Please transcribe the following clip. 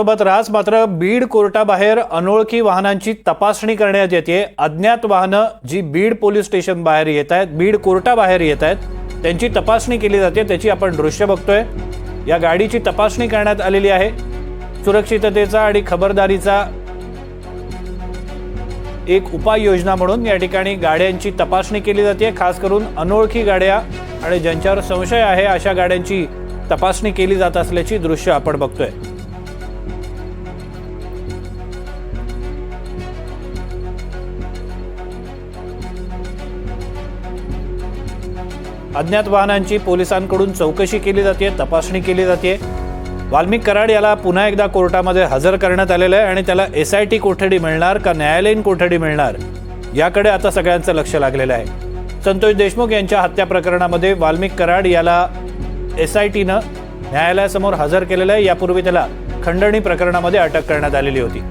सोबत रास मात्र बीड कोर्टाबाहेर अनोळखी वाहनांची तपासणी करण्यात येते. अज्ञात वाहनं जी बीड पोलीस स्टेशन बाहेर येत आहेत बीड कोर्टाबाहेर येत आहेत त्यांची तपासणी केली जाते. त्याची आपण दृश्य बघतोय. या गाडीची तपासणी करण्यात आलेली आहे. सुरक्षिततेचा आणि खबरदारीचा एक उपाययोजना म्हणून या ठिकाणी गाड्यांची तपासणी केली जाते. खास करून अनोळखी गाड्या आणि ज्यांच्यावर संशय आहे अशा गाड्यांची तपासणी केली जात असल्याची दृश्य आपण बघतोय. अज्ञात वाहनांची पोलिसांकडून चौकशी केली जाते तपासणी केली जाते. वाल्मिक कराड याला पुन्हा एकदा कोर्टामध्ये हजर करण्यात आलेलं आहे आणि त्याला एस आय टी कोठडी मिळणार का न्यायालयीन कोठडी मिळणार याकडे आता सगळ्यांचं लक्ष लागलेलं आहे. संतोष देशमुख यांच्या हत्या प्रकरणामध्ये वाल्मिक कराड याला एस आय टीनं न्यायालयासमोर हजर केलेलं आहे. यापूर्वी त्याला खंडणी प्रकरणामध्ये अटक करण्यात आलेली होती.